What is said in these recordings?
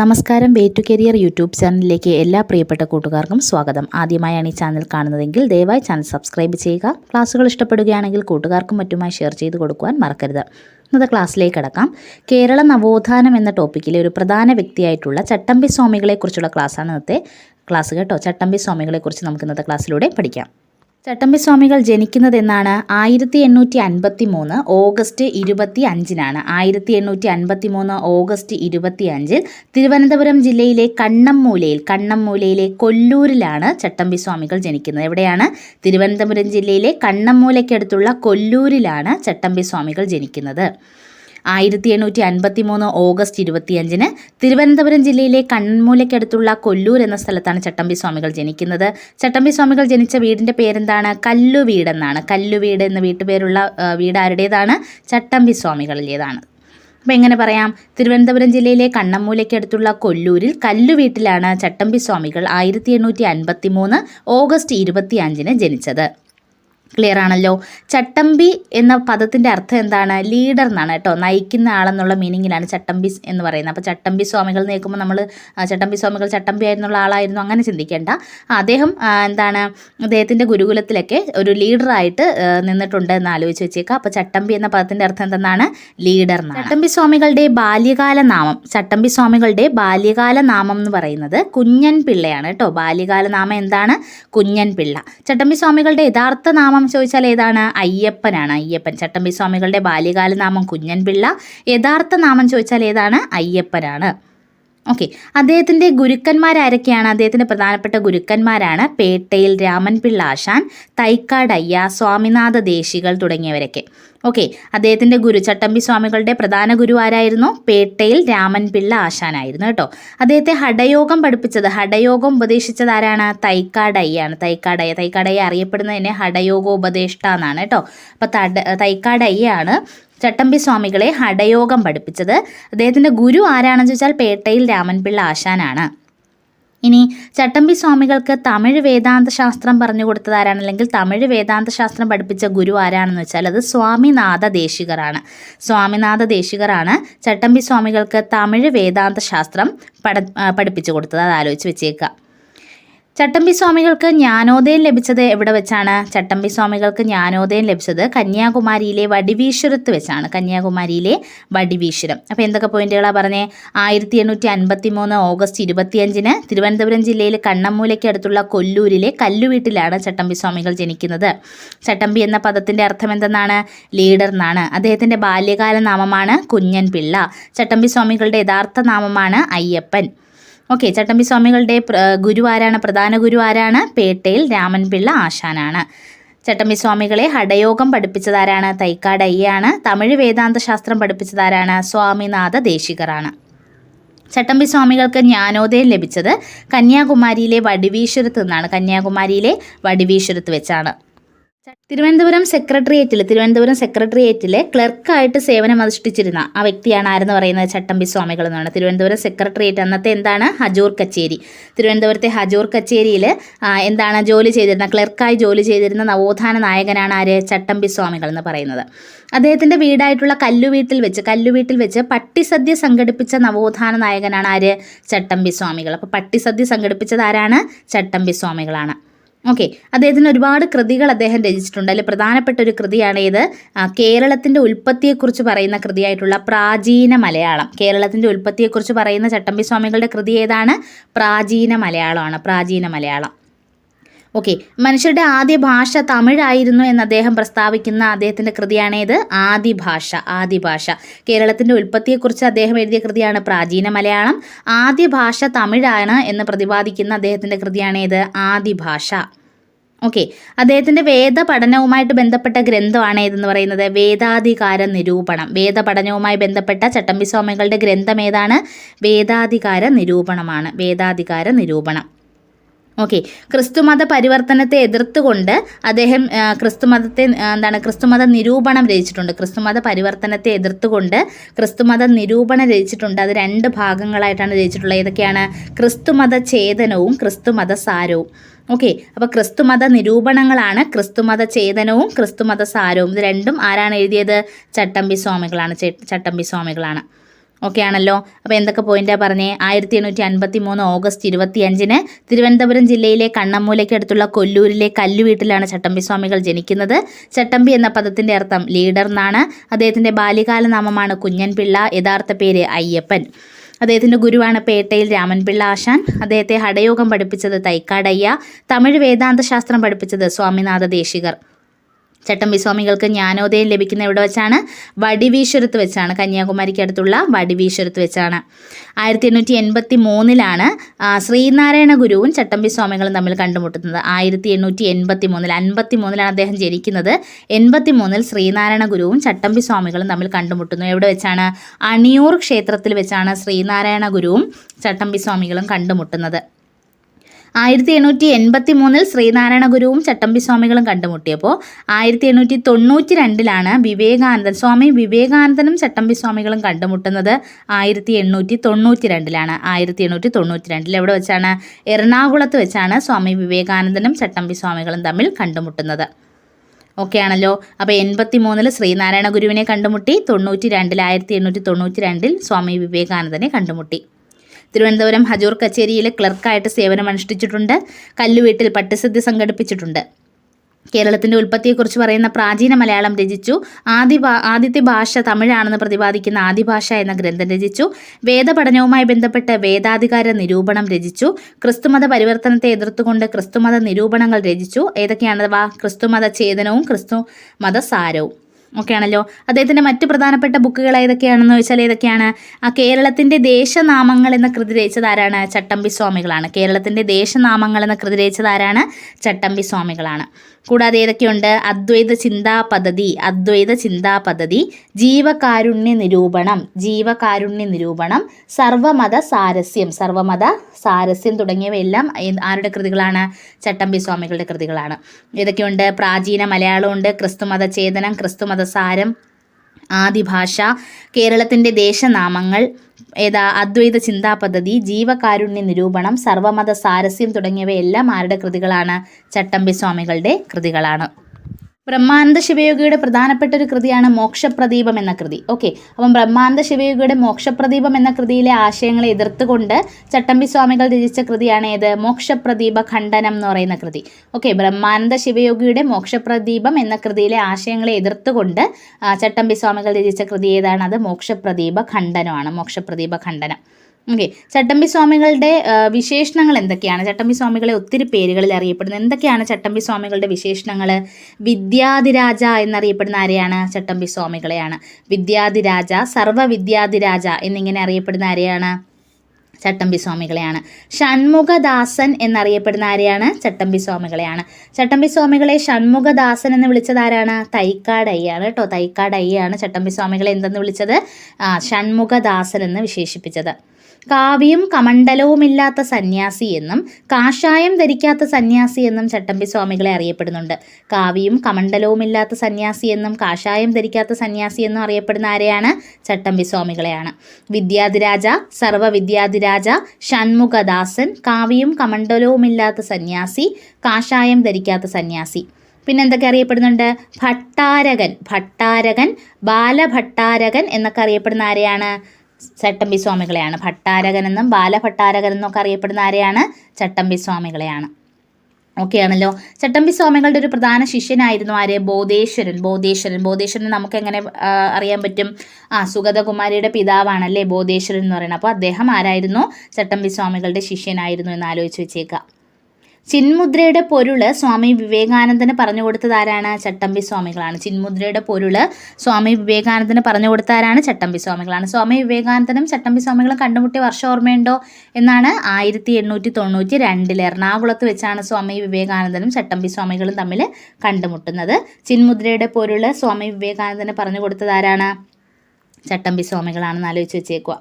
നമസ്കാരം way to career YouTube ചാനലിലേക്ക് എല്ലാ പ്രിയപ്പെട്ട കൂട്ടുകാർക്കും സ്വാഗതം. ആദ്യമായാണ് ഈ ചാനൽ കാണുന്നതെങ്കിൽ ദയവായി ചാനൽ സബ്സ്ക്രൈബ് ചെയ്യുക. ക്ലാസ്സുകൾ ഇഷ്ടപ്പെടുകയാണെങ്കിൽ കൂട്ടുകാർക്കും മറ്റുമായി ഷെയർ ചെയ്ത് കൊടുക്കുവാൻ മറക്കരുത്. ഇന്നത്തെ ക്ലാസ്സിലേക്ക് കടക്കാം. കേരള നവോത്ഥാനം എന്ന ടോപ്പിക്കിലെ ഒരു പ്രധാന വ്യക്തിയായിട്ടുള്ള ചട്ടമ്പി സ്വാമികളെക്കുറിച്ചുള്ള ക്ലാസ്സാണ് ഇന്നത്തെ ക്ലാസ് കേട്ടോ. ചട്ടമ്പി സ്വാമികളെക്കുറിച്ച് നമുക്ക് ഇന്നത്തെ ക്ലാസ്സിലൂടെ പഠിക്കാം. ചട്ടമ്പി സ്വാമികൾ ജനിക്കുന്നത് എന്നാണ് ആയിരത്തി എണ്ണൂറ്റി അൻപത്തി മൂന്ന് ഓഗസ്റ്റ് ഇരുപത്തി അഞ്ചിനാണ് ആയിരത്തി എണ്ണൂറ്റി അൻപത്തി മൂന്ന് ഓഗസ്റ്റ് ഇരുപത്തി അഞ്ചിൽ തിരുവനന്തപുരം ജില്ലയിലെ കണ്ണമ്മൂലയിൽ കണ്ണമ്മൂലയിലെ കൊല്ലൂരിലാണ് ചട്ടമ്പി സ്വാമികൾ ജനിക്കുന്നത്. എവിടെയാണ്? തിരുവനന്തപുരം ജില്ലയിലെ കണ്ണമ്മൂലയ്ക്കടുത്തുള്ള കൊല്ലൂരിലാണ് ചട്ടമ്പി സ്വാമികൾ ജനിക്കുന്നത്. ആയിരത്തി എണ്ണൂറ്റി അൻപത്തി മൂന്ന് ഓഗസ്റ്റ് ഇരുപത്തിയഞ്ചിന് തിരുവനന്തപുരം ജില്ലയിലെ കണ്ണൂലയ്ക്കടുത്തുള്ള കൊല്ലൂർ എന്ന സ്ഥലത്താണ് ചട്ടമ്പി സ്വാമികൾ ജനിക്കുന്നത്. ചട്ടമ്പി സ്വാമികൾ ജനിച്ച വീടിന്റെ പേരെന്താണ്? കല്ലുവീട് എന്നാണ് കല്ലുവീട് എന്ന വീട്ടുപേരുള്ള വീട് ആരുടേതാണ്? ചട്ടമ്പി സ്വാമികളിലേതാണ് അപ്പോൾ എങ്ങനെ പറയാം? തിരുവനന്തപുരം ജില്ലയിലെ കണ്ണമ്മൂലയ്ക്കടുത്തുള്ള കൊല്ലൂരിൽ കല്ലുവീട്ടിലാണ് ചട്ടമ്പി സ്വാമികൾ ആയിരത്തി എണ്ണൂറ്റി അൻപത്തി മൂന്ന് ഓഗസ്റ്റ് ഇരുപത്തി അഞ്ചിന് ജനിച്ചത്. ക്ലിയർ ആണല്ലോ. ചട്ടമ്പി എന്ന പദത്തിന്റെ അർത്ഥം എന്താണ്? ലീഡർ എന്നാണ് കേട്ടോ. നയിക്കുന്ന ആളെന്നുള്ള മീനിങ്ങിലാണ് ചട്ടമ്പി എന്ന് പറയുന്നത്. അപ്പോൾ ചട്ടമ്പി സ്വാമികൾ നിൽക്കുമ്പോൾ നമ്മൾ ചട്ടമ്പി സ്വാമികൾ ചട്ടമ്പി ആയിരുന്നുള്ള ആളായിരുന്നു. അങ്ങനെ ചിന്തിക്കേണ്ട. അദ്ദേഹം എന്താണ് അദ്ദേഹത്തിന്റെ ഗുരുകുലത്തിലൊക്കെ ഒരു ലീഡറായിട്ട് നിന്നിട്ടുണ്ട് എന്ന് ആലോചിച്ച് വെച്ചേക്കാം. അപ്പോൾ ചട്ടമ്പി എന്ന പദത്തിന്റെ അർത്ഥം എന്താണ് ലീഡർ എന്നാണ്. ചട്ടമ്പി സ്വാമികളുടെ ബാല്യകാല നാമം ചട്ടമ്പി സ്വാമികളുടെ ബാല്യകാല നാമം എന്ന് പറയുന്നത് കുഞ്ഞൻ പിള്ളയാണ് കേട്ടോ. ബാല്യകാല നാമം എന്താണ്? കുഞ്ഞൻ പിള്ള. ചട്ടമ്പി സ്വാമികളുടെ യഥാർത്ഥ നാമം ചോദിച്ചാൽ ഏതാണ്? അയ്യപ്പനാണ്. അയ്യപ്പൻ. ചട്ടമ്പി സ്വാമികളുടെ ബാല്യകാല നാമം കുഞ്ഞൻപിള്ള. യഥാർത്ഥ നാമം ചോദിച്ചാൽ ഏതാണ്? അയ്യപ്പനാണ്. ഓക്കെ അദ്ദേഹത്തിന്റെ ഗുരുക്കന്മാരാരൊക്കെയാണ് അദ്ദേഹത്തിന്റെ പ്രധാനപ്പെട്ട ഗുരുക്കന്മാരാണ് പേട്ടയിൽ രാമൻപിള്ള ആശാൻ തൈക്കാടയ്യ സ്വാമിനാഥ ദേശികൾ തുടങ്ങിയവരൊക്കെ. ഓക്കെ അദ്ദേഹത്തിന്റെ ഗുരു ചട്ടമ്പി സ്വാമികളുടെ പ്രധാന ഗുരു ആരായിരുന്നു? പേട്ടയിൽ രാമൻപിള്ള ആശാനായിരുന്നു കേട്ടോ. അദ്ദേഹത്തെ ഹഠയോഗം പഠിപ്പിച്ചത് ഹഠയോഗം ഉപദേശിച്ചത് ആരാണ്? തൈക്കാടയ്യാണ് തൈക്കാടയ്യ തൈക്കാടയ്യ അറിയപ്പെടുന്നതിനെ ഹഠയോഗോപദേഷ്ട എന്നാണ് കേട്ടോ. അപ്പോൾ തൈക്കാടയ്യാണ് ചട്ടമ്പി സ്വാമികളെ ഹഠയോഗം പഠിപ്പിച്ചത്. അദ്ദേഹത്തിന്റെ ഗുരു ആരാണെന്ന് ചോദിച്ചാൽ പേട്ടയിൽ രാമൻപിള്ള ആശാനാണ്. ഇനി ചട്ടമ്പി സ്വാമികൾക്ക് തമിഴ് വേദാന്ത ശാസ്ത്രം പറഞ്ഞു കൊടുത്തത് ആരാണ്? അല്ലെങ്കിൽ തമിഴ് വേദാന്ത ശാസ്ത്രം പഠിപ്പിച്ച ഗുരു ആരാണെന്ന് വെച്ചാൽ അത് സ്വാമിനാഥ ദേശികറാണ് സ്വാമിനാഥ ദേശികറാണ് ചട്ടമ്പി സ്വാമികൾക്ക് തമിഴ് വേദാന്ത ശാസ്ത്രം പഠ പഠിപ്പിച്ചു കൊടുത്തത്. അത് ആലോചിച്ച് വെച്ചേക്കുക. ചട്ടമ്പി സ്വാമികൾക്ക് ജ്ഞാനോദയം ലഭിച്ചത് എവിടെ വെച്ചാണ്? ചട്ടമ്പി സ്വാമികൾക്ക് ജ്ഞാനോദയം ലഭിച്ചത് കന്യാകുമാരിയിലെ വടിവീശ്വരത്ത് വെച്ചാണ്. കന്യാകുമാരിയിലെ വടിവീശ്വരം അപ്പോൾ എന്തൊക്കെ പോയിന്റുകളാണ് പറഞ്ഞേ? ആയിരത്തി എണ്ണൂറ്റി അൻപത്തി മൂന്ന് ഓഗസ്റ്റ് ഇരുപത്തിയഞ്ചിന് തിരുവനന്തപുരം ജില്ലയിൽ കണ്ണമ്മൂലയ്ക്ക് അടുത്തുള്ള കൊല്ലൂരിലെ കല്ലുവീട്ടിലാണ് ചട്ടമ്പി സ്വാമികൾ ജനിക്കുന്നത്. ചട്ടമ്പി എന്ന പദത്തിന്റെ അർത്ഥം എന്തെന്നാണ്? ലീഡർ എന്നാണ്. അദ്ദേഹത്തിന്റെ ബാല്യകാല നാമമാണ് കുഞ്ഞൻ പിള്ള ചട്ടമ്പി സ്വാമികളുടെ യഥാർത്ഥ നാമമാണ് അയ്യപ്പൻ. ഓക്കെ ചട്ടമ്പി സ്വാമികളുടെ ഗുരു ആരാണ് പ്രധാന ഗുരു ആരാണ് പേട്ടയിൽ രാമൻപിള്ള ആശാനാണ്. ചട്ടമ്പി സ്വാമികളെ ഹഠയോഗം പഠിപ്പിച്ചതാരാണ്? തൈക്കാട് അയ്യാണ് തമിഴ് വേദാന്ത ശാസ്ത്രം പഠിപ്പിച്ചതാരാണ്? സ്വാമിനാഥ ദേശികറാണ്. ചട്ടമ്പി സ്വാമികൾക്ക് ജ്ഞാനോദയം ലഭിച്ചത് കന്യാകുമാരിയിലെ വടിവീശ്വരത്ത് നിന്നാണ്. കന്യാകുമാരിയിലെ വടിവീശ്വരത്ത് വെച്ചാണ്. തിരുവനന്തപുരം സെക്രട്ടേറിയറ്റിൽ തിരുവനന്തപുരം സെക്രട്ടേറിയറ്റിലെ ക്ലർക്കായിട്ട് സേവനം അനുഷ്ഠിച്ചിരുന്ന ആ വ്യക്തിയാണ് ആരെന്ന് പറയുന്നത് ചട്ടമ്പി സ്വാമികൾ എന്നാണ്. തിരുവനന്തപുരം സെക്രട്ടേറിയറ്റ് അന്നത്തെ എന്താണ്? ഹജൂർ കച്ചേരി. തിരുവനന്തപുരത്തെ ഹജൂർ കച്ചേരിയിൽ എന്താണ് ജോലി ചെയ്തിരുന്ന ക്ലർക്കായി ജോലി ചെയ്തിരുന്ന നവോത്ഥാന നായകനാണ് ആര്? ചട്ടമ്പി സ്വാമികൾ എന്ന് പറയുന്നത്. അദ്ദേഹത്തിന്റെ വീടായിട്ടുള്ള കല്ലുവീട്ടിൽ വെച്ച് കല്ലുവീട്ടിൽ വെച്ച് പട്ടിസദ്യ സംഘടിപ്പിച്ച നവോത്ഥാന നായകനാണ് ആര്? ചട്ടമ്പി സ്വാമികൾ. അപ്പോൾ പട്ടിസദ്യ സംഘടിപ്പിച്ചത് ആരാണ്? ചട്ടമ്പി സ്വാമികളാണ്. ഓക്കെ അദ്ദേഹത്തിന് ഒരുപാട് കൃതികൾ അദ്ദേഹം രചിച്ചിട്ടുണ്ട്. അതിൽ പ്രധാനപ്പെട്ട ഒരു കൃതിയാണ് ഇത്. കേരളത്തിന്റെ ഉൽപ്പത്തിയെക്കുറിച്ച് പറയുന്ന കൃതിയായിട്ടുള്ള പ്രാചീന മലയാളം. കേരളത്തിന്റെ ഉൽപ്പത്തിയെക്കുറിച്ച് പറയുന്ന ചട്ടമ്പി സ്വാമികളുടെ കൃതി ഏതാണ്? പ്രാചീന മലയാളമാണ്. പ്രാചീന മലയാളം. ഓക്കെ മനുഷ്യരുടെ ആദ്യ ഭാഷ തമിഴായിരുന്നു എന്ന് അദ്ദേഹം പ്രസ്താവിക്കുന്ന അദ്ദേഹത്തിന്റെ കൃതിയാണേത് ആദിഭാഷ ആദിഭാഷ കേരളത്തിന്റെ ഉൽപ്പത്തിയെക്കുറിച്ച് അദ്ദേഹം എഴുതിയ കൃതിയാണ് പ്രാചീന മലയാളം. ആദ്യ ഭാഷ തമിഴാണ് എന്ന് പ്രതിപാദിക്കുന്ന അദ്ദേഹത്തിന്റെ കൃതിയാണേത് ആദിഭാഷ ഓക്കെ അദ്ദേഹത്തിന്റെ വേദ പഠനവുമായിട്ട് ബന്ധപ്പെട്ട ഗ്രന്ഥമാണ് ഏതെന്ന് പറയുന്നത്? വേദാധികാര നിരൂപണം. വേദ പഠനവുമായി ബന്ധപ്പെട്ട ചട്ടമ്പി സ്വാമികളുടെ ഗ്രന്ഥം ഏതാണ്? വേദാധികാര നിരൂപണമാണ്. വേദാധികാര നിരൂപണം. ഓക്കെ. ക്രിസ്തുമത പരിവർത്തനത്തെ എതിർത്തുകൊണ്ട് അദ്ദേഹം ക്രിസ്തുമതത്തെ എന്താണ് ക്രിസ്തുമത നിരൂപണം രചിച്ചിട്ടുണ്ട്. ക്രിസ്തുമത പരിവർത്തനത്തെ എതിർത്തുകൊണ്ട് ക്രിസ്തുമത നിരൂപണം രചിച്ചിട്ടുണ്ട്. അത് രണ്ട് ഭാഗങ്ങളായിട്ടാണ് രചിച്ചിട്ടുള്ളത്. ഏതൊക്കെയാണ്? ക്രിസ്തുമത ഛേദനവും ക്രിസ്തുമത സാരവും ഓക്കെ. അപ്പോൾ ക്രിസ്തുമത നിരൂപണങ്ങളാണ് ക്രിസ്തുമത ചേതനവും ക്രിസ്തുമത സാരവും ഇത് രണ്ടും ആരാണ് എഴുതിയത്? ചട്ടമ്പി സ്വാമികളാണ്. ചട്ടമ്പി സ്വാമികളാണ്. ഓക്കെ ആണല്ലോ. അപ്പോൾ എന്തൊക്കെ പോയിന്റാണ് പറഞ്ഞേ? ആയിരത്തി എണ്ണൂറ്റി അൻപത്തി മൂന്ന് ഓഗസ്റ്റ് ഇരുപത്തി അഞ്ചിന് തിരുവനന്തപുരം ജില്ലയിലെ കണ്ണമ്മൂലയ്ക്കടുത്തുള്ള കൊല്ലൂരിലെ കല്ലുവീട്ടിലാണ് ചട്ടമ്പി സ്വാമികൾ ജനിക്കുന്നത്. ചട്ടമ്പി എന്ന പദത്തിന്റെ അർത്ഥം ലീഡർ എന്നാണ്. അദ്ദേഹത്തിന്റെ ബാല്യകാല നാമമാണ് കുഞ്ഞൻപിള്ള യഥാർത്ഥ പേര് അയ്യപ്പൻ. അദ്ദേഹത്തിന്റെ ഗുരുവാണ് പേട്ടയിൽ രാമൻപിള്ള ആശാൻ. അദ്ദേഹത്തെ ഹടയോഗം പഠിപ്പിച്ചത് തൈക്കാടയ്യ. തമിഴ് വേദാന്ത ശാസ്ത്രം പഠിപ്പിച്ചത് സ്വാമിനാഥ ദേശികർ. ചട്ടമ്പി സ്വാമികൾക്ക് ജ്ഞാനോദയം ലഭിക്കുന്ന എവിടെ വെച്ചാണ്? വടിവീശ്വരത്ത് വെച്ചാണ്. കന്യാകുമാരിക്ക് അടുത്തുള്ള വടിവീശ്വരത്ത് വെച്ചാണ്. ആയിരത്തി എണ്ണൂറ്റി എൺപത്തി മൂന്നിലാണ് ശ്രീനാരായണ ഗുരുവും ചട്ടമ്പി സ്വാമികളും തമ്മിൽ കണ്ടുമുട്ടുന്നത്. ആയിരത്തി എണ്ണൂറ്റി എൺപത്തി മൂന്നിൽ അൻപത്തി മൂന്നിലാണ് അദ്ദേഹം ജനിക്കുന്നത്. എൺപത്തി മൂന്നിൽ ശ്രീനാരായണ ഗുരുവും ചട്ടമ്പി സ്വാമികളും തമ്മിൽ കണ്ടുമുട്ടുന്നു. എവിടെ വെച്ചാണ്? അണിയൂർ ക്ഷേത്രത്തിൽ വെച്ചാണ് ശ്രീനാരായണ ഗുരുവും ചട്ടമ്പി സ്വാമികളും കണ്ടുമുട്ടുന്നത്. ആയിരത്തി എണ്ണൂറ്റി എൺപത്തി മൂന്നിൽ ശ്രീനാരായണ ഗുരുവും ചട്ടമ്പി സ്വാമികളും കണ്ടുമുട്ടിയപ്പോൾ ആയിരത്തി എണ്ണൂറ്റി തൊണ്ണൂറ്റി രണ്ടിലാണ് വിവേകാനന്ദൻ സ്വാമി വിവേകാനന്ദനും ചട്ടമ്പി സ്വാമികളും കണ്ടുമുട്ടുന്നത് ആയിരത്തി എണ്ണൂറ്റി തൊണ്ണൂറ്റി രണ്ടിലാണ് ആയിരത്തി എണ്ണൂറ്റി തൊണ്ണൂറ്റി രണ്ടിൽ എവിടെ വെച്ചാണ്? എറണാകുളത്ത് വെച്ചാണ് സ്വാമി വിവേകാനന്ദനും ചട്ടമ്പി സ്വാമികളും തമ്മിൽ കണ്ടുമുട്ടുന്നത്. ഓക്കെ ആണല്ലോ അപ്പോൾ എൺപത്തി മൂന്നിൽ ശ്രീനാരായണ ഗുരുവിനെ കണ്ടുമുട്ടി തൊണ്ണൂറ്റി രണ്ടിൽ ആയിരത്തി എണ്ണൂറ്റി തൊണ്ണൂറ്റി രണ്ടിൽ സ്വാമി വിവേകാനന്ദനെ കണ്ടുമുട്ടി. തിരുവനന്തപുരം ഹജൂർ കച്ചേരിയിലെ ക്ലർക്കായിട്ട് സേവനമനുഷ്ഠിച്ചിട്ടുണ്ട്. കല്ലുവീട്ടിൽ പട്ടിസദ്യ സംഘടിപ്പിച്ചിട്ടുണ്ട്. കേരളത്തിന്റെ ഉൽപ്പത്തിയെക്കുറിച്ച് പറയുന്ന പ്രാചീന മലയാളം രചിച്ചു. ആദ്യ ആദ്യത്തെ ഭാഷ തമിഴാണെന്ന് പ്രതിപാദിക്കുന്ന ആദിഭാഷ എന്ന ഗ്രന്ഥം രചിച്ചു. വേദപഠനവുമായി ബന്ധപ്പെട്ട് വേദാധികാര നിരൂപണം രചിച്ചു. ക്രിസ്തുമത പരിവർത്തനത്തെ എതിർത്തുകൊണ്ട് ക്രിസ്തുമത നിരൂപണങ്ങൾ രചിച്ചു. ഏതൊക്കെയാണവ ക്രിസ്തുമത ഛേദനവും ക്രിസ്തുമത സാരവും. ഒക്കെ ആണല്ലോ അദ്ദേഹത്തിന്റെ മറ്റു പ്രധാനപ്പെട്ട ബുക്കുകൾ ഏതൊക്കെയാണെന്ന് ചോദിച്ചാൽ ഏതൊക്കെയാണ്? ആ കേരളത്തിന്റെ ദേശനാമങ്ങൾ എന്ന കൃതി രചിച്ചത് ആരാണ്? ചട്ടമ്പി സ്വാമികളാണ്. കേരളത്തിന്റെ ദേശനാമങ്ങൾ എന്ന കൃതി രചിച്ചത് ആരാണ്? ചട്ടമ്പി സ്വാമികളാണ്. കൂടാതെ ഏതൊക്കെയുണ്ട്? അദ്വൈത ചിന്താ പദ്ധതി അദ്വൈത ചിന്താ പദ്ധതി ജീവകാരുണ്യ നിരൂപണം ജീവകാരുണ്യ നിരൂപണം സർവമത സാരസ്യം സർവമത സാരസ്യം തുടങ്ങിയവയെല്ലാം ആരുടെ കൃതികളാണ്? ചട്ടമ്പി സ്വാമികളുടെ കൃതികളാണ്. ഏതൊക്കെയുണ്ട്? പ്രാചീന മലയാളമുണ്ട് ക്രിസ്തുമത ചേതനം ക്രിസ്തുമത സാരം ആദിഭാഷ കേരളത്തിന്റെ ദേശനാമങ്ങൾ ഏതാ അദ്വൈത ചിന്താ പദ്ധതി ജീവകാരുണ്യ നിരൂപണം സർവമത സാരസ്യം തുടങ്ങിയവയെല്ലാം ആരുടെ കൃതികളാണ്? ചട്ടമ്പി സ്വാമികളുടെ കൃതികളാണ്. ബ്രഹ്മാനന്ദ ശിവയോഗിയുടെ പ്രധാനപ്പെട്ട ഒരു കൃതിയാണ് മോക്ഷപ്രദീപം എന്ന കൃതി. ഓക്കെ അപ്പം ബ്രഹ്മാനന്ദ ശിവയോഗിയുടെ മോക്ഷപ്രദീപം എന്ന കൃതിയിലെ ആശയങ്ങളെ എതിർത്തുകൊണ്ട് ചട്ടമ്പി സ്വാമികൾ രചിച്ച കൃതിയാണ് ഏത്? മോക്ഷപ്രദീപ ഖണ്ഡനം എന്ന് പറയുന്ന കൃതി. ഓക്കെ ബ്രഹ്മാനന്ദ ശിവയോഗിയുടെ മോക്ഷപ്രദീപം എന്ന കൃതിയിലെ ആശയങ്ങളെ എതിർത്തുകൊണ്ട് ചട്ടമ്പി സ്വാമികൾ രചിച്ച കൃതി ഏതാണ്? അത് മോക്ഷപ്രദീപ ഖണ്ഡനമാണ്. മോക്ഷപ്രദീപ ഖണ്ഡനം. ഓക്കെ ചട്ടമ്പി സ്വാമികളുടെ വിശേഷണങ്ങൾ എന്തൊക്കെയാണ്? ചട്ടമ്പി സ്വാമികളെ ഒത്തിരി പേരുകളിൽ അറിയപ്പെടുന്നത് എന്തൊക്കെയാണ് ചട്ടമ്പി സ്വാമികളുടെ വിശേഷണങ്ങൾ വിദ്യാധിരാജ എന്നറിയപ്പെടുന്ന ആരെയാണ്? ചട്ടമ്പി സ്വാമികളെയാണ്. വിദ്യാധിരാജ സർവവിദ്യാധിരാജ എന്നിങ്ങനെ അറിയപ്പെടുന്ന ആരെയാണ്? ചട്ടമ്പി സ്വാമികളെയാണ്. ഷൺമുഖദാസൻ എന്നറിയപ്പെടുന്ന ആരെയാണ്? ചട്ടമ്പി സ്വാമികളെയാണ്. ചട്ടമ്പി സ്വാമികളെ ഷൺമുഖദാസൻ എന്ന് വിളിച്ചത് ആരാണ്? തൈക്കാട് അയ്യാണ് കേട്ടോ. തൈക്കാട് അയ്യാണ് ചട്ടമ്പി സ്വാമികളെ എന്തെന്ന് വിളിച്ചത്? ഷൺമുഖദാസൻ എന്ന് വിശേഷിപ്പിച്ചത്. കാവ്യം കമണ്ഡലവുമില്ലാത്ത സന്യാസി എന്നും കാഷായം ധരിക്കാത്ത സന്യാസി എന്നും ചട്ടമ്പി സ്വാമികളെ അറിയപ്പെടുന്നുണ്ട്. കാവ്യം കമണ്ഡലവുമില്ലാത്ത സന്യാസി എന്നും കാഷായം ധരിക്കാത്ത സന്യാസി എന്നും അറിയപ്പെടുന്ന ആരെയാണ്? ചട്ടമ്പി സ്വാമികളെയാണ്. വിദ്യാധിരാജ സർവവിദ്യാധിരാജ ഷൺമുഖദാസൻ കാവ്യം കമണ്ഡലവുമില്ലാത്ത സന്യാസി കാഷായം ധരിക്കാത്ത സന്യാസി. പിന്നെന്തൊക്കെ അറിയപ്പെടുന്നുണ്ട്? ഭട്ടാരകൻ ഭട്ടാരകൻ ബാലഭട്ടാരകൻ എന്നൊക്കെ അറിയപ്പെടുന്ന ആരെയാണ്? ചട്ടമ്പി സ്വാമികളെയാണ്. ഭട്ടാരകനെന്നും ബാലഭട്ടാരകനെന്നൊക്കെ അറിയപ്പെടുന്ന ആരെയാണ്? ചട്ടമ്പി സ്വാമികളെയാണ്. ഓക്കെ ആണല്ലോ. ചട്ടമ്പി സ്വാമികളുടെ ഒരു പ്രധാന ശിഷ്യനായിരുന്നു ആര്? ബോധേശ്വരൻ. ബോധേശ്വരൻ. ബോധേശ്വരൻ നമുക്ക് എങ്ങനെ അറിയാൻ പറ്റും? ആ സുഗതകുമാരിയുടെ പിതാവാണല്ലേ ബോധേശ്വരൻ എന്ന് പറയുന്നത്. അപ്പോൾ അദ്ദേഹം ആരായിരുന്നു? ചട്ടമ്പി സ്വാമികളുടെ ശിഷ്യനായിരുന്നു എന്ന് ആലോചിച്ച് വെച്ചേക്കാം. ചിന്മുദ്രയുടെ പൊരുൾ സ്വാമി വിവേകാനന്ദന് പറഞ്ഞു കൊടുത്തത് ആരാണ് ചട്ടമ്പി സ്വാമികളാണ്. ചിന്മുദ്രയുടെ പൊരുൾ സ്വാമി വിവേകാനന്ദന് പറഞ്ഞു കൊടുത്താരാണ് ചട്ടമ്പി സ്വാമികളാണ്. സ്വാമി വിവേകാനന്ദനും ചട്ടമ്പി സ്വാമികളും കണ്ടുമുട്ടിയ വർഷം ഓർമ്മയുണ്ടോ എന്നാണ് ആയിരത്തി എണ്ണൂറ്റി തൊണ്ണൂറ്റി രണ്ടിൽ എറണാകുളത്ത് വെച്ചാണ് സ്വാമി വിവേകാനന്ദനും ചട്ടമ്പി സ്വാമികളും തമ്മിൽ കണ്ടുമുട്ടുന്നത്. ചിന്മുദ്രയുടെ പൊരുൾ സ്വാമി വിവേകാനന്ദന് പറഞ്ഞു കൊടുത്തത് ആരാണ് ചട്ടമ്പി സ്വാമികളാണെന്ന് ആലോചിച്ച് വെച്ചേക്കുക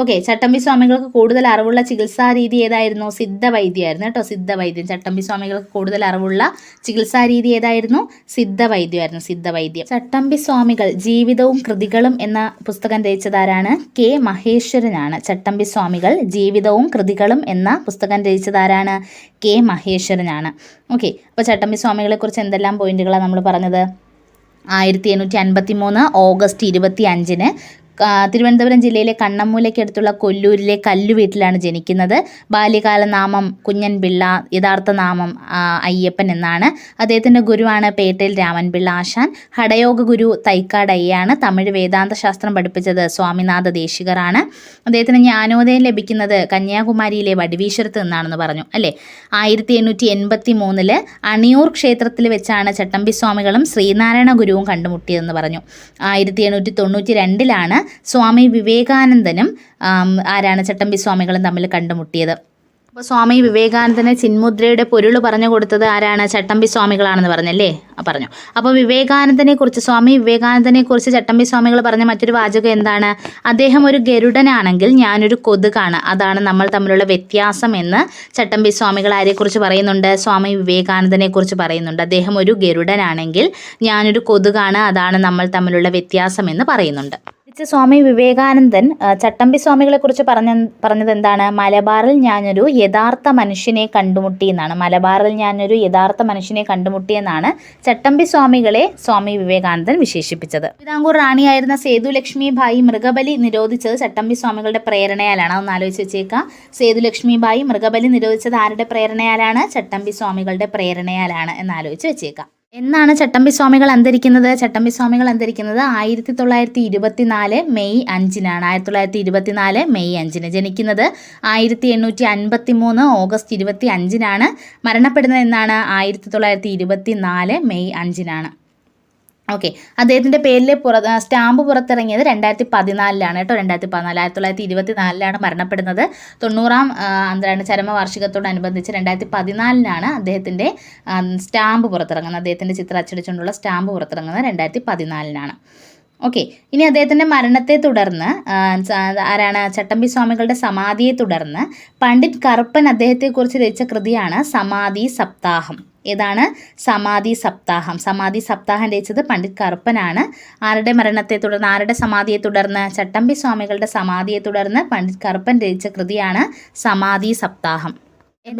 ഓക്കെ ചട്ടമ്പി സ്വാമികൾക്ക് കൂടുതൽ അറിവുള്ള ചികിത്സാ രീതി ഏതായിരുന്നു? സിദ്ധവൈദ്യമായിരുന്നു കേട്ടോ സിദ്ധവൈദ്യം. ചട്ടമ്പി സ്വാമികൾക്ക് കൂടുതൽ അറിവുള്ള ചികിത്സാ രീതി ഏതായിരുന്നു? സിദ്ധവൈദ്യമായിരുന്നു സിദ്ധവൈദ്യം. ചട്ടമ്പി സ്വാമികൾ ജീവിതവും കൃതികളും എന്ന പുസ്തകം രചിച്ചതാരാണ് കെ മഹേശ്വരനാണ്. ചട്ടമ്പി സ്വാമികൾ ജീവിതവും കൃതികളും എന്ന പുസ്തകം രചിച്ചതാരാണ് കെ മഹേശ്വരനാണ്. ഓക്കെ അപ്പോൾ ചട്ടമ്പി സ്വാമികളെക്കുറിച്ച് എന്തെല്ലാം പോയിന്റുകളാണ് നമ്മൾ പറഞ്ഞത്? ആയിരത്തി എണ്ണൂറ്റി അൻപത്തി മൂന്ന് ഓഗസ്റ്റ് ഇരുപത്തി അഞ്ചിന് തിരുവനന്തപുരം ജില്ലയിലെ കണ്ണമ്മൂലയ്ക്കടുത്തുള്ള കൊല്ലൂരിലെ കല്ലു വീട്ടിലാണ് ജനിക്കുന്നത്. ബാല്യകാല നാമം കുഞ്ഞൻ പിള്ള യഥാർത്ഥ നാമം അയ്യപ്പൻ എന്നാണ്. അദ്ദേഹത്തിന്റെ ഗുരുവാണ് പേട്ടയിൽ രാമൻപിള്ള ആശാൻ. ഹടയോഗ ഗുരു തൈക്കാട് അയ്യാണ്. തമിഴ് വേദാന്ത ശാസ്ത്രം പഠിപ്പിച്ചത് സ്വാമിനാഥ ദേശികറാണ്. അദ്ദേഹത്തിന് ജ്ഞാനോദയം ലഭിക്കുന്നത് കന്യാകുമാരിയിലെ വടിവീശ്വരത്ത് നിന്നാണെന്ന് പറഞ്ഞു അല്ലേ? ആയിരത്തി എണ്ണൂറ്റി എൺപത്തി മൂന്നിൽ അണിയൂർ ക്ഷേത്രത്തിൽ വെച്ചാണ് ചട്ടമ്പി സ്വാമികളും ശ്രീനാരായണ ഗുരുവും കണ്ടുമുട്ടിയതെന്ന് പറഞ്ഞു. ആയിരത്തി എണ്ണൂറ്റി തൊണ്ണൂറ്റി രണ്ടിലാണ് സ്വാമി വിവേകാനന്ദനും ആരാണ് ചട്ടമ്പി സ്വാമികളും തമ്മിൽ കണ്ടുമുട്ടിയത്? അപ്പോൾ സ്വാമി വിവേകാനന്ദന് ചിന്മുദ്രയുടെ പൊരുൾ പറഞ്ഞു കൊടുത്തത് ആരാണ്? ചട്ടമ്പി സ്വാമികളാണെന്ന് പറഞ്ഞല്ലേ? പറഞ്ഞു. അപ്പോൾ വിവേകാനന്ദനെ കുറിച്ച് സ്വാമി വിവേകാനന്ദനെ കുറിച്ച് ചട്ടമ്പി സ്വാമികൾ പറഞ്ഞ മറ്റൊരു വാചകം എന്താണ്? അദ്ദേഹം ഒരു ഗരുഡനാണെങ്കിൽ ഞാനൊരു കൊതുകാണ്. അതാണ് നമ്മൾ തമ്മിലുള്ള വ്യത്യാസം എന്ന് ചട്ടമ്പി സ്വാമികൾ ആരെക്കുറിച്ച് പറയുന്നുണ്ട്? സ്വാമി വിവേകാനന്ദനെ കുറിച്ച് പറയുന്നുണ്ട്. അദ്ദേഹം ഒരു ഗരുഡനാണെങ്കിൽ ഞാനൊരു കൊതുകാണ്. അതാണ് നമ്മൾ തമ്മിലുള്ള വ്യത്യാസം എന്ന് പറയുന്നുണ്ട്. തിരിച്ച് സ്വാമി വിവേകാനന്ദൻ ചട്ടമ്പി സ്വാമികളെക്കുറിച്ച് പറഞ്ഞ പറഞ്ഞത് എന്താണ്? മലബാറിൽ ഞാനൊരു യഥാർത്ഥ മനുഷ്യനെ കണ്ടുമുട്ടി എന്നാണ്. മലബാറിൽ ഞാനൊരു യഥാർത്ഥ മനുഷ്യനെ കണ്ടുമുട്ടി എന്നാണ് ചട്ടമ്പി സ്വാമികളെ സ്വാമി വിവേകാനന്ദൻ വിശേഷിപ്പിച്ചത്. തിരുവിതാംകൂർ റാണിയായിരുന്ന സേതുലക്ഷ്മി ഭായി മൃഗബലി നിരോധിച്ചത് ചട്ടമ്പി സ്വാമികളുടെ പ്രേരണയാലാണ്. അതൊന്ന് ആലോചിച്ച് വെച്ചേക്കാം. സേതുലക്ഷ്മി ഭായി മൃഗബലി നിരോധിച്ചത് ആരുടെ പ്രേരണയാലാണ്? ചട്ടമ്പി സ്വാമികളുടെ പ്രേരണയാലാണ് എന്ന് ആലോചിച്ച് വെച്ചേക്കാം. എന്നാണ് ചട്ടമ്പി സ്വാമികൾ അന്തരിക്കുന്നത്? ചട്ടമ്പി സ്വാമികൾ അന്തരിക്കുന്നത് ആയിരത്തി തൊള്ളായിരത്തി ഇരുപത്തി നാല് മെയ് അഞ്ചിനാണ്. ആയിരത്തി തൊള്ളായിരത്തി ഇരുപത്തി നാല് മെയ് അഞ്ചിന് ജനിക്കുന്നത്. ആയിരത്തി എണ്ണൂറ്റി അൻപത്തി മൂന്ന് ഓഗസ്റ്റ് ഇരുപത്തി അഞ്ചിനാണ് മരണപ്പെടുന്നത് എന്നാണ് ആയിരത്തി തൊള്ളായിരത്തി ഇരുപത്തി നാല് മെയ് അഞ്ചിനാണ്. ഓക്കെ അദ്ദേഹത്തിന്റെ പേരിൽ പുറ സ്റ്റാമ്പ് പുറത്തിറങ്ങിയത് രണ്ടായിരത്തി പതിനാലിലാണ് കേട്ടോ. രണ്ടായിരത്തി പതിനാല് ആയിരത്തി തൊള്ളായിരത്തി ഇരുപത്തി നാലിലാണ് മരണപ്പെടുന്നത്. തൊണ്ണൂറാം എന്താണ് ചരമവാർഷികത്തോടനുബന്ധിച്ച് രണ്ടായിരത്തി പതിനാലിനാണ് അദ്ദേഹത്തിന്റെ സ്റ്റാമ്പ് പുറത്തിറങ്ങുന്നത്. അദ്ദേഹത്തിന്റെ ചിത്രം അച്ചടിച്ചുകൊണ്ടുള്ള സ്റ്റാമ്പ് പുറത്തിറങ്ങുന്നത് രണ്ടായിരത്തി പതിനാലിനാണ് ഓക്കെ ഇനി അദ്ദേഹത്തിന്റെ മരണത്തെ തുടർന്ന് ആരാണ്? ചട്ടമ്പി സ്വാമികളുടെ സമാധിയെ തുടർന്ന് പണ്ഡിറ്റ് കറുപ്പൻ അദ്ദേഹത്തെക്കുറിച്ച് രചിച്ച കൃതിയാണ് സമാധി സപ്താഹം. ഏതാണ്? സമാധി സപ്താഹം. സമാധി സപ്താഹം രചിച്ചത് പണ്ഡിറ്റ് കറുപ്പനാണ്. ആരുടെ മരണത്തെ തുടർന്ന് ആരുടെ സമാധിയെ തുടർന്ന് ചട്ടമ്പി സ്വാമികളുടെ സമാധിയെ തുടർന്ന് പണ്ഡിറ്റ് കറുപ്പൻ രചിച്ച കൃതിയാണ് സമാധി സപ്താഹം.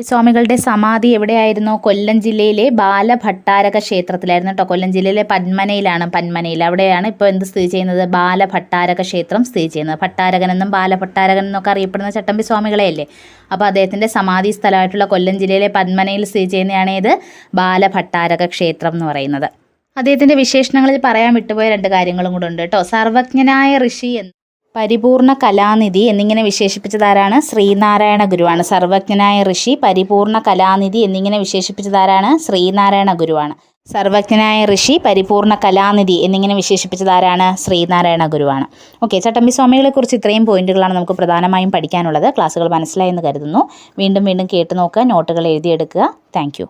സ്വാമികളുടെ സമാധി എവിടെയായിരുന്നു? കൊല്ലം ജില്ലയിലെ ബാലഭട്ടാരക ക്ഷേത്രത്തിലായിരുന്നു കേട്ടോ കൊല്ലം ജില്ലയിലെ പന്മനയിലാണ് പന്മനയിൽ. അവിടെയാണ് ഇപ്പോൾ എന്ത് സ്ഥിതി ചെയ്യുന്നത്? ബാലഭട്ടാരക ക്ഷേത്രം സ്ഥിതി ചെയ്യുന്നത്. ഭട്ടാരകൻ എന്നും ബാലഭട്ടാരകൻ എന്നൊക്കെ അറിയപ്പെടുന്ന ചട്ടമ്പി സ്വാമികളെയല്ലേ? അപ്പോൾ അദ്ദേഹത്തിന്റെ സമാധി സ്ഥലമായിട്ടുള്ള കൊല്ലം ജില്ലയിലെ പന്മനയിൽ സ്ഥിതി ചെയ്യുന്നതാണ് ഇത് ബാലഭട്ടാരക ക്ഷേത്രം എന്ന് പറയുന്നത്. അദ്ദേഹത്തിന്റെ വിശേഷണങ്ങളിൽ പറയാൻ വിട്ടുപോയ രണ്ട് കാര്യങ്ങളും കൂടെ ഉണ്ട് കേട്ടോ സർവജ്ഞനായ ഋഷി എന്ന് പരിപൂർണ കലാനിധി എന്നിങ്ങനെ വിശേഷിപ്പിച്ചതാരാണ് ശ്രീനാരായണ ഗുരുവാണ്. സർവജ്ഞനായ ഋഷി പരിപൂർണ കലാനിധി എന്നിങ്ങനെ വിശേഷിപ്പിച്ചതാരാണ് ശ്രീനാരായണ ഗുരുവാണ്. സർവജ്ഞനായ ഋഷി പരിപൂർണ കലാനിധി എന്നിങ്ങനെ വിശേഷിപ്പിച്ചതാരാണ് ശ്രീനാരായണ ഗുരുവാണ്. ഓക്കെ ചട്ടമ്പി സ്വാമികളെക്കുറിച്ച് ഇത്രയും പോയിന്റുകളാണ് നമുക്ക് പ്രധാനമായും പഠിക്കാനുള്ളത്. ക്ലാസ്സുകൾ മനസ്സിലായെന്ന് കരുതുന്നു. വീണ്ടും വീണ്ടും കേട്ട് നോക്കുക നോട്ടുകൾ എഴുതിയെടുക്കുക. താങ്ക്